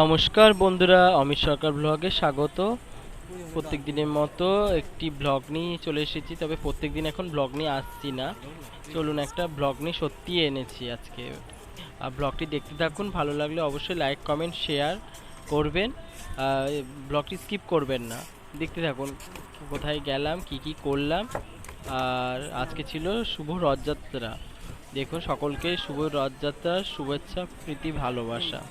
নমস্কার বন্ধুরা, অমিত সরকার ব্লগে স্বাগত। প্রত্যেক দিনের মতো একটি ব্লগ নিয়ে চলে এসেছি, তবে প্রত্যেক দিন এখন ব্লগ নিয়ে আসছি না। চলুন একটা ব্লগ নিয়ে সত্যি এনেছি আজকে। আর ব্লগটি দেখতে থাকুন, ভালো লাগলে অবশ্যই লাইক, কমেন্ট, শেয়ার করবেন। ব্লগটি স্কিপ করবেন না। দেখতে থাকুন, কোথায় গেলাম, কি কি করলাম। আর আজকে ছিল শুভ রথযাত্রা। দেখুন, সকলকে শুভ রথযাত্রার শুভেচ্ছা, প্রীতি, ভালোবাসা।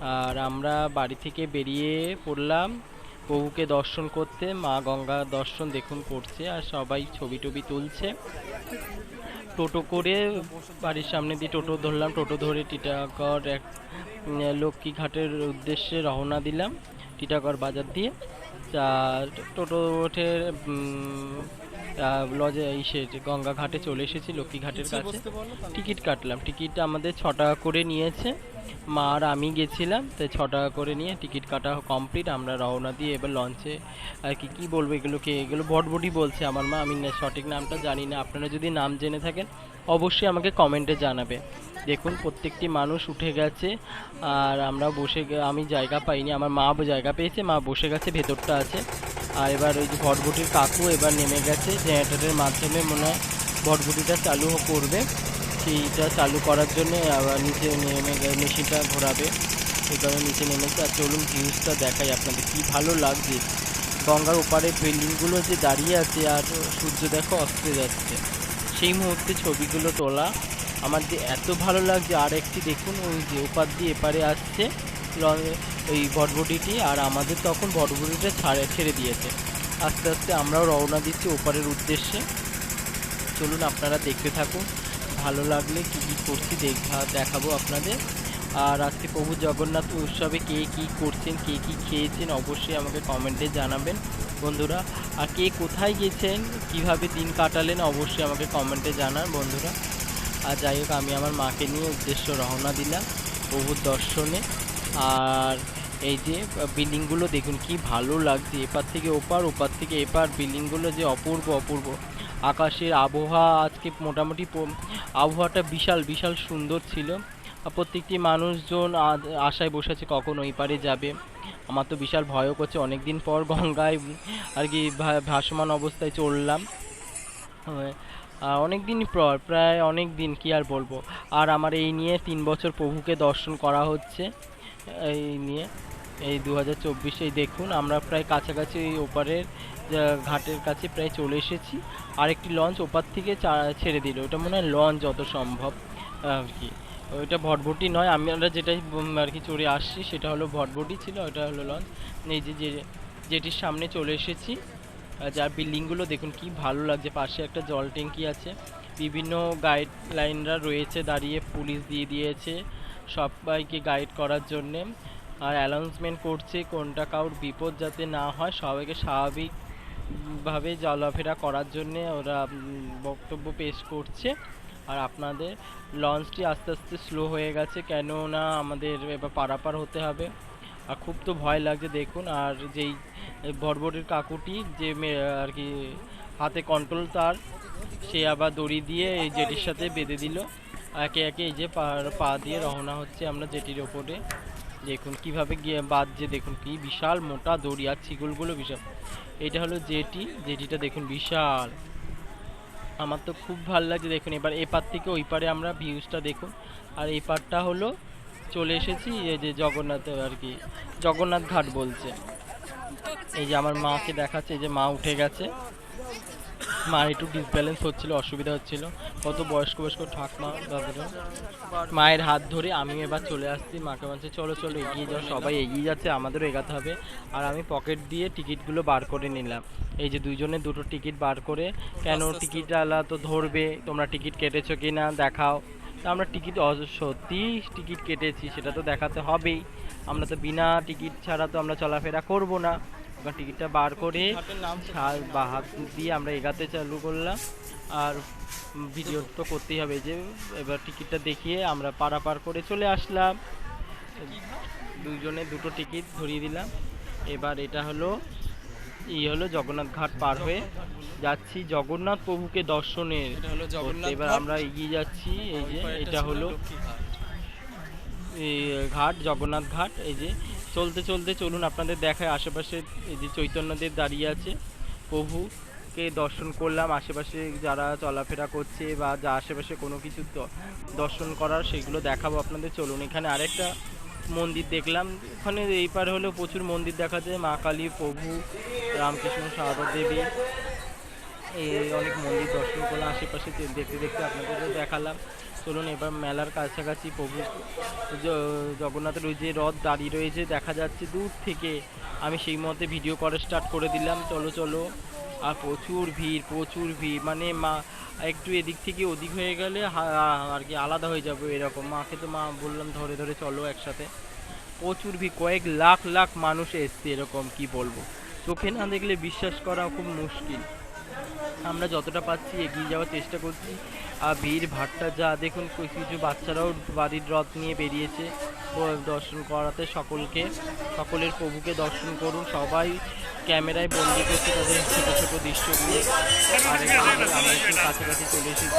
আর আমরা বাড়ি থেকে বেরিয়ে পড়লাম প্রভুকে দর্শন করতে মা গঙ্গা দর্শন দেখুন করছে আর সবাই ছবি টবি তুলছে। টোটো করে বাড়ির সামনে দিয়ে টোটো ধরলাম টোটো ধরে টিটাগড় এক উম, লক্ষ্মীঘাটের উদ্দেশ্যে রওনা দিলাম টিটাগড় বাজার দিয়ে। আর টোটো ওঠে লজে ইসে গঙ্গা ঘাটে চলে এসেছি লক্ষ্মী ঘাটের কাছে। টিকিট কাটলাম। টিকিট আমাদের ছ টাকা করে নিয়েছে। মা আর আমি গেছিলাম তাই ছ টাকা করে নিয়ে টিকিট কাটা কমপ্লিট। আমরা রওনা দিয়ে এবার লঞ্চে আর কি কী বলব এগুলোকে এগুলো বটবটি বলছে আমার মা। আমি না- সঠিক নামটা জানি না। আপনারা যদি নাম জেনে থাকেন অবশ্যই আমাকে কমেন্টে জানাবে। দেখুন প্রত্যেকটি মানুষ উঠে গেছে আর আমরা বসে আমি জায়গা পাইনি। আমার মা জায়গা পেয়েছে। মা বসে গেছে ভেতরটা আছে। আর এবার ওই যে ভটভটির কাকু এবার নেমে গেছে, জেনারেটরের মাধ্যমে মনে হয় ভটভটিটা চালু করবে। সেইটা চালু করার জন্য আবার নিচে নেমে মেশিনটা ঘোরাবে। এই কারণে নিচে নেমেছে। আর চলুন ভিউজটা দেখাই আপনাদের। কি ভালো লাগছে। গঙ্গার ওপারে বিল্ডিংগুলো যে দাঁড়িয়ে আছে আর সূর্য দেখো অস্তে যাচ্ছে। সেই মুহূর্তে ছবিগুলো তোলা আমার যে এত ভালো লাগছে। আর একটি দেখুন, ওই যে ওপার দিয়ে এপারে আসছে ওই বটবটিটি আর আমাদের তখন বটবটিটা ছাড়ে, ছেড়ে দিয়েছে। আস্তে আস্তে আমরাও রওনা দিচ্ছি ওপারের উদ্দেশ্যে। চলুন আপনারা দেখতে থাকুন, ভালো লাগলে কী কী করছি দেখা, দেখাবো আপনাদের। আর আজকে প্রভু জগন্নাথ উৎসবে কে কী করছেন, কে কী খেয়েছেন, অবশ্যই আমাকে কমেন্টে জানাবেন। বন্ধুরা, আর কে কোথায় গেছেন, কীভাবে দিন কাটালেন, অবশ্যই আমাকে কমেন্টে জানান বন্ধুরা। আর যাই হোক, আমি আমার মাকে নিয়ে উদ্দেশ্য রওনা দিলাম প্রভুর দর্শনে। আর এই যে বিল্ডিংগুলো দেখুন কি ভালো লাগছে। এপার থেকে ওপার ওপার থেকে এপার, বিল্ডিংগুলো যে অপূর্ব অপূর্ব। আকাশের আবহাওয়া আজকে মোটামুটি আবহাওয়াটা বিশাল বিশাল সুন্দর ছিল। প্রত্যেকটি মানুষজন আশায় বসে আছে কখন ওই পারে যাবে। আমার তো বিশাল ভয়ও করছে অনেক দিন পর গঙ্গায় আর কি ভাসমান অবস্থায় চললাম। অনেক দিন পর, প্রায় অনেক দিন কি আর বলব। আর আমার এই নিয়ে তিন বছর প্রভুকে দর্শন করা হচ্ছে। এই নিয়ে, এই দু হাজার চব্বিশে দেখুন, আমরা প্রায় কাছাকাছি ওই ওপারের ঘাটের কাছে প্রায় চলে এসেছি। আরেকটি লঞ্চ ওপার থেকে ছেড়ে দিল। ওটা মনে হয় লঞ্চ যত সম্ভব আর কি। ওইটা ভটভটি নয়, আমি আমরা যেটাই আর কি চড়ে আসছি, সেটা হলো ভটভটি ছিল ওটা হলো লঞ্চ এই যে যেটির সামনে চলে এসেছি যার বিল্ডিংগুলো দেখুন কি ভালো লাগছে, পাশে একটা জল ট্যাঙ্কি আছে। বিভিন্ন গাইডলাইনরা রয়েছে, দাঁড়িয়ে পুলিশ দিয়ে দিয়েছে সবাইকে গাইড করার জন্যে। আর অ্যানাউন্সমেন্ট করছে কোনটা কারোর বিপদ যাতে না হয়, সবাইকে স্বাভাবিকভাবে চলাফেরা করার জন্যে ওরা বক্তব্য পেশ করছে। আর আপনাদের লঞ্চটি আস্তে আস্তে স্লো হয়ে গেছে, কেননা আমাদের এবার পারাপার হতে হবে। আর খুব তো ভয় লাগছে, দেখুন, আর যেই বড়বড়ির কাকুটি, যে আর কি, হাতে কন্ট্রোল তার, সে আবার দড়ি দিয়ে এই জেটির সাথে বেঁধে দিল। একে একে এই যে পা পা দিয়ে রওনা হচ্ছে আমরা জেটির ওপরে। দেখুন কীভাবে গিয়ে বাঁধছে দেখুন কি বিশাল মোটা দড়ি আর ছিগুলগুলো বিশাল। এটা হলো জেটি। জেটিটা দেখুন বিশাল। আমার তো খুব ভালো লাগছে দেখুন। এবার এপার থেকে ওই পারে আমরা ভিউজটা দেখুন। আর এই পারটা হলো চলে এসেছি এই যে জগন্নাথ আর কি, জগন্নাথ ঘাট বলছে। এই যে আমার মাকে দেখাচ্ছে, এই যে মা উঠে গেছে। মার একটু ডিসব্যালেন্স হচ্ছিল, অসুবিধা হচ্ছিল। কত বয়স্ক বয়স্ক ঠাকমা, দাদারা। মায়ের হাত ধরে আমি এবার চলে আসছি, মাকে বলছে, চলো চলো, এগিয়ে যাও, সবাই এগিয়ে যাচ্ছে, আমাদেরও এগাতে হবে। আর আমি পকেট দিয়ে টিকিটগুলো বার করে নিলাম। এই যে দুজনে দুটো টিকিট বার করে, কেন টিকিট আলা তো ধরবে? তোমরা টিকিট কেটেছো কি না দেখাও। তা আমরা টিকিট সত্যি টিকিট কেটেছি, সেটা তো দেখাতে হবেই। আমরা তো বিনা টিকিট ছাড়া তো আমরা চলাফেরা করব না। ওখানে টিকিটটা বার করে সা- বা হাত দিয়ে আমরা এগাতে চালু করলাম। আর ভিডিও তো করতেই হবে যে এবার টিকিটটা দেখিয়ে আমরা পারাপার করে চলে আসলাম। দুজনে দুটো টিকিট ধরিয়ে দিলাম। এবার এটা হলো এই হলো জগন্নাথ ঘাট পার হয়ে যাচ্ছি জগন্নাথ প্রভুকে দর্শনের এবার আমরা এগিয়ে যাচ্ছি এই যে এটা হলো এই ঘাট জগন্নাথ ঘাট এই যে চলতে চলতে চলুন আপনাদের দেখায় আশেপাশে এই যে চৈতন্যদেব দাঁড়িয়ে আছে, প্রভুকে দর্শন করলাম, আশেপাশে যারা চলাফেরা করছে বা যা আশেপাশে কোনো কিছু দর্শন করার সেগুলো দেখাবো আপনাদের। চলুন, এখানে আরেকটা মন্দির দেখলাম, ওখানে এই পারে হলেও প্রচুর মন্দির দেখা যায়, মা কালী, প্রভু, রামকৃষ্ণ, সারদা দেবী। এই অনেক মন্দির দর্শন করলাম, আশেপাশে দেখতে দেখতে আপনাদেরও দেখালাম। চলুন এবার মেলার কাছাকাছি প্রভু জগন্নাথের ওই যে রথ দাঁড়িয়ে রয়েছে, দেখা যাচ্ছে দূর থেকে। আমি সেই মতে ভিডিও করা স্টার্ট করে দিলাম। চলো চলো। আর প্রচুর ভিড় প্রচুর ভিড়। মানে মা, একটু এদিক থেকে ওদিক হয়ে গেলে আর কি আলাদা হয়ে যাবে এরকম। মাকে তো মা বললাম, ধরে ধরে চলো একসাথে। প্রচুর ভিড়, কয়েক লাখ লাখ মানুষ এসছে এরকম, কি বলব? চোখে না দেখলে বিশ্বাস করা খুব মুশকিল। আমরা যতটা পাচ্ছি এগিয়ে যাওয়ার চেষ্টা করছি। আর ভিড় ভাট্টা যা, দেখুন কিছু কিছু বাচ্চারাও বাড়ির রথ নিয়ে বেরিয়েছে। দর্শন করাতে সকলকে, সকলের প্রভুকে দর্শন করুন। সবাই ক্যামেরায় বন্দি করছে তাদের ছোটো ছোটো দৃশ্যগুলো আর এখানে আমরা একটু কাছাকাছি চলে এসেছি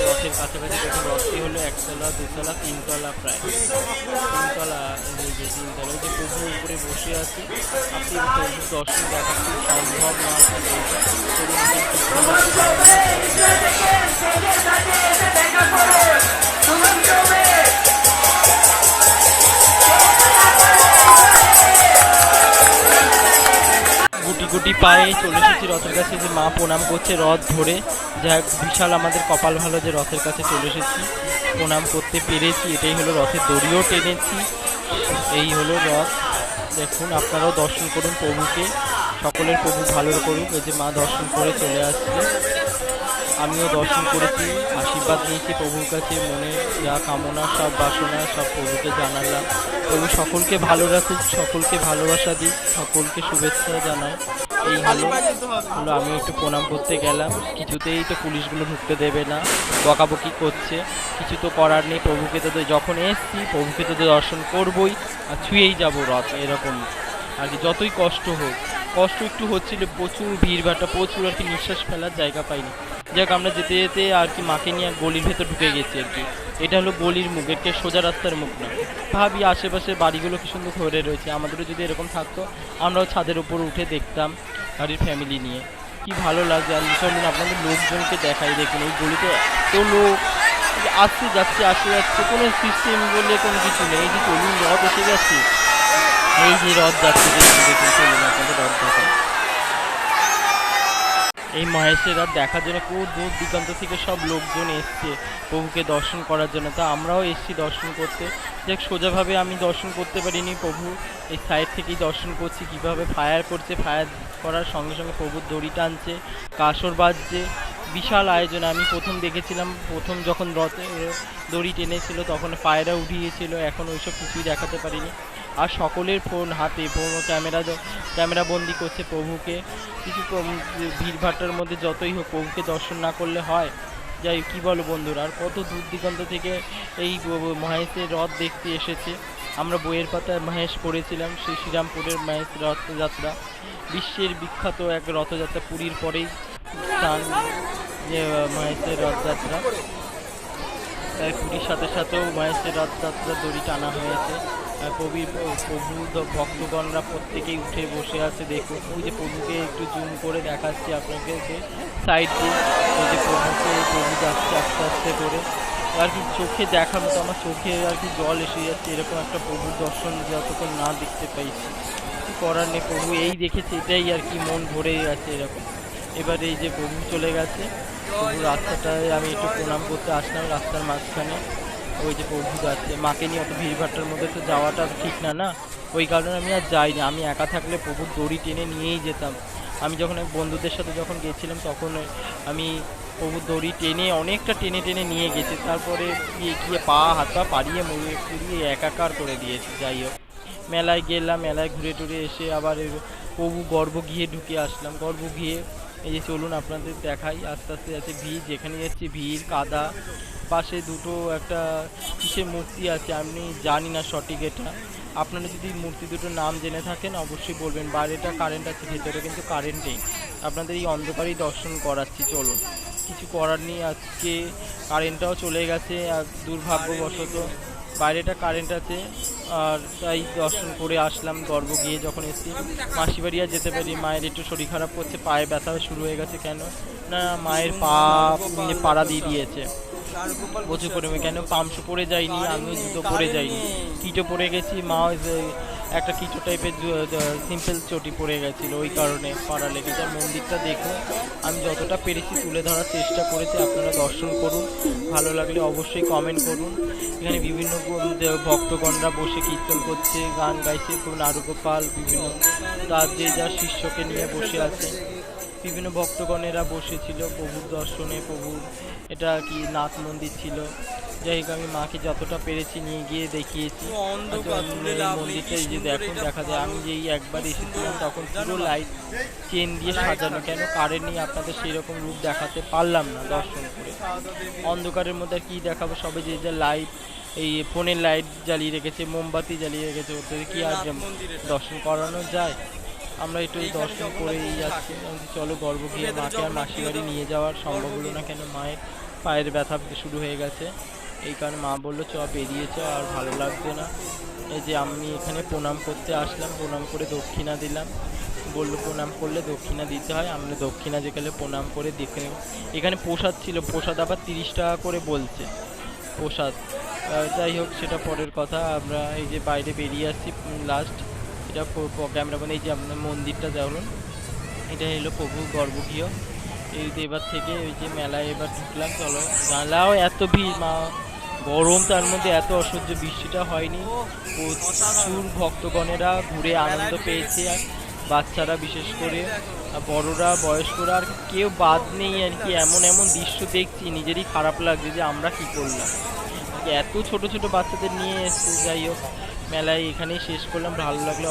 রথের কাছাকাছি দেখুন রথটি হলো একতলা দুতলা তিনতলা প্রায় তিনতলা যে তিনতলা ওই যে প্রভু উপরে বসে আছে আপনি দর্শন দেখা সম্ভব না পায়ে চলে এসেছি রথের কাছে যে মা প্রণাম করছে রথ ধরে। হোক বিশাল আমাদের কপাল ভালো যে রথের কাছে চলে এসেছি। প্রণাম করতে পেরেছি এটাই হলো রথের দড়িও টেনেছি। এই হলো রথ। দেখুন আপনারাও দর্শন করুন প্রভুকে। সকলের প্রভু ভালো করুক। এই যে মা দর্শন করে চলে আসছে। আমিও দর্শন করেছি আশীর্বাদ নিয়েছি প্রভুর কাছে মনে যা কামনা সব বাসনা সব প্রভুকে জানালাম। প্রভু সকলকে ভালো রাখুক সকলকে ভালোবাসা দিক সকলকে শুভেচ্ছা এই হলো। হলো আমি একটু প্রণাম করতে গেলাম। কিছুতেই তো পুলিশগুলো ঢুকতে দেবে না। বকাবকি করছে। কিছু তো করার নেই। প্রভুকে তো যখন এসছি প্রভুকে তো দর্শন করবই আর ছুঁয়েই যাব রথ এরকম। আর কি যতই কষ্ট হোক। কষ্ট একটু হচ্ছিল প্রচুর ভিড়ভাট্টা প্রচুর আর কি নিঃশ্বাস ফেলার জায়গা পাইনি। যাক আমরা যেতে যেতে আর কি মাকে নিয়ে গলির ভেতর ঢুকে গেছি আর কি। এটা হলো গলির মুখ এর সোজা রাস্তার মুখ না। ভাবি আশেপাশে বাড়িগুলো কি সুন্দর ধরে রয়েছে। আমাদেরও যদি এরকম থাকতো, আমরাও ছাদের উপর উঠে দেখতাম বাড়ির ফ্যামিলি নিয়ে। কি ভালো লাগছে। আর চলুন আপনাদের লোকজনকে দেখাই, দেখুন, এই গলিতে এত লোক। আসছে যাচ্ছে, আসতে যাচ্ছে, কোনো সিস্টেম বলে কোনো কিছু নেই। যে চলুন, রথ এসে গেছে। এই যে রথ যাচ্ছে দেখুন, চলুন আপনাদের রথ এই মহেশের রাত দেখার জন্য খুব দূর দিগন্ত থেকে সব লোকজন এসছে প্রভুকে দর্শন করার জন্য। তা আমরাও এসছি দর্শন করতে। দেখ সোজাভাবে আমি দর্শন করতে পারিনি প্রভু। এই সাইড থেকেই দর্শন করছি, কীভাবে ফায়ার করছে ফায়ার করার সঙ্গে সঙ্গে প্রভুর দড়ি টানছে, কাসর বাজছে। বিশাল আয়োজন, আমি প্রথম দেখেছিলাম, প্রথম যখন রথে দড়ি টেনেছিল তখন পায়রা উঠিয়েছিল, এখন ওইসব কিছুই দেখাতে পারিনি। আর সকলের ফোন, হাতে ফোন ক্যামেরা ক্যামেরা বন্দি করছে প্রভুকে। কিছু ভিড়ভাট্টার মধ্যে যতই হোক প্রভুকে দর্শন না করলে হয়। যাই কি বলো বন্ধুরা, আর কত দূর দিগন্ত থেকে এই মহেশের রথ দেখতে এসেছে। আমরা বইয়ের পাতায় মহেশ পড়েছিলাম, সেই শ্রীরামপুরের মহেশ রথযাত্রা। বিশ্বের বিখ্যাত এক রথযাত্রা, পুরীর পরেই স্থান যে মহেশের রথযাত্রা। তাই পুরীর সাথে সাথেও মহেশের রথযাত্রা দড়ি টানা হয়েছে। প্রভু দ- ভক্তগণরা প্রত্যেকেই উঠে বসে আছে। দেখুন, ওই যে প্রভুকে একটু জুম করে দেখাচ্ছি আপনাকে যে সাইড দিয়ে। ওই যে প্রভুকে, প্রভু যাচ্ছে আস্তে আস্তে করে। আর কি চোখে দেখার মতো, আমার চোখে আর কি জল এসে যাচ্ছে, এরকম একটা প্রভুর দর্শন যতক্ষণ না দেখতে পাইছি। করার নেই, প্রভু এই দেখেছে, এটাই আর কি মন ভরে আছে এরকম। এবার এই যে প্রভু চলে গেছে প্রভু রাস্তাটায় আমি একটু প্রণাম করতে আসলাম রাস্তার মাঝখানে। ওই যে প্রভু যাচ্ছে, মাকে নিয়ে অত ভিড়ভাট্টার মধ্যে তো যাওয়াটা ঠিক না না? ওই কারণে আমি আর যাইনি। আমি একা থাকলে প্রভুর দড়ি টেনে নিয়েই যেতাম। আমি যখন বন্ধুদের সাথে যখন গেছিলাম, তখন আমি প্রভুর দড়ি টেনে অনেকটা টেনে টেনে নিয়ে গেছি। তারপরে গিয়ে গিয়ে পা, হাত পা পাড়িয়ে, মুড়িয়ে ফুরিয়ে একাকার করে দিয়েছি। যাই হোক, মেলায় গেলাম, মেলায় ঘুরে টুরে এসে আবার প্রভু গর্ভ গিয়ে ঢুকে আসলাম। গর্ভ গিয়ে এই যে চলুন আপনাদের দেখাই, আস্তে আস্তে যাচ্ছে ভিড়। যেখানে যাচ্ছে, ভিড়, কাদা পাশে দুটো একটা কিসের মূর্তি আছে আমি জানি না সঠিক এটা। আপনারা যদি মূর্তি দুটোর নাম জেনে থাকেন, অবশ্যই বলবেন বাইরেটা কারেন্ট আছে, ভেতরে কিন্তু কারেন্ট নেই। আপনাদের এই অন্ধকারেই দর্শন করাচ্ছি, চলুন। কিছু করার নেই, আজকে কারেন্টটাও চলে গেছে, আর দুর্ভাগ্যবশত বাইরেটা কারেন্ট আছে, আর তাই দর্শন করে আসলাম, গর্ব গিয়ে যখন এসেছি। মাসি বাড়ি আর যেতে পারি মায়ের একটু শরীর খারাপ করছে, পায়ে ব্যথা শুরু হয়ে গেছে কেন? না, মায়ের পা পাড়া দিয়ে দিয়েছে। প্রচুর পরিমাণে কেন পামসু পরে যায়নি আমিও জুতো পরে যাইনি কিটো পরে গেছি মা একটা কিটো টাইপের সিম্পল চটি পরে গেছিল ওই কারণে পাড়া লেগে যায় মন্দিরটা দেখুন আমি যতটা পেরেছি তুলে ধরার চেষ্টা করেছি আপনারা দর্শন করুন। ভালো লাগলে অবশ্যই কমেন্ট করুন। এখানে বিভিন্ন ভক্তগণরা বসে কীর্তন করছে গান গাইছে খুব নারুগোপাল বিভিন্ন তার যে যার শিষ্যকে নিয়ে বসে আছে। বিভিন্ন ভক্তগণেরা বসেছিল প্রভুর দর্শনে প্রভুর এটা কি নাথ মন্দির ছিল। যাই হোক আমি মাকে যতটা পেরেছি নিয়ে গিয়ে দেখিয়েছি। মন্দিরটা এই যে দেখুন দেখা যায় আমি যেই একবার এসেছিলাম তখন পুরো লাইট চেন দিয়ে সাজানো কেন কারেন্ট নিয়ে আপনাদের সেই রকম রূপ দেখাতে পারলাম না দর্শন করে। অন্ধকারের মধ্যে কি দেখাবো সবে যে যে লাইট এই ফোনের লাইট জ্বালিয়ে রেখেছে মোমবাতি জ্বালিয়ে রেখেছে ওদের কি আর দর্শন করানো যায়? আমরা একটু দর্শন করেই যাচ্ছি। চলো গর্ব গিয়ে মাকে আর মাসি বাড়ি নিয়ে যাওয়ার সম্ভব হলো না কেন? মায়ের পায়ের ব্যথা শুরু হয়ে গেছে। এই কারণে মা বলল চ বেরিয়ে চ আর ভালো লাগছে না। এই যে আমি এখানে প্রণাম করতে আসলাম প্রণাম করে দক্ষিণা দিলাম। বলল প্রণাম করলে দক্ষিণা দিতে হয়। আমরা দক্ষিণা যেখানে প্রণাম করে দেখে এখানে প্রসাদ ছিল প্রসাদ আবার তিরিশ টাকা করে বলছে। প্রসাদ। যাই হোক সেটা পরের কথা। আমরা এই যে বাইরে বেরিয়ে আসছি লাস্ট এটা ক্যামেরা মানে এই যে আপনার মন্দিরটা দেখুন এটা হলো প্রভু গর্ভগৃহ। এই এবার থেকে ওই যে মেলায় এবার ঢুকলাম, চলো। মেলাও এত ভিড়, মা। গরম, তার মধ্যে এত অসহ্য বৃষ্টিটা হয়নি। প্রচুর ভক্তগণেরা ঘুরে আনন্দ পেয়েছে, আর বাচ্চারা বিশেষ করে, আর বড়রা, বয়স্করা, আর কেউ বাদ নেই আর কি। এমন এমন দৃশ্য দেখছি, নিজেরই খারাপ লাগছে যে আমরা কি করলাম। এত ছোট ছোট বাচ্চাদের নিয়ে এসছে, যাই হোক। মেলায় এখানেই শেষ করলাম। ভালো লাগল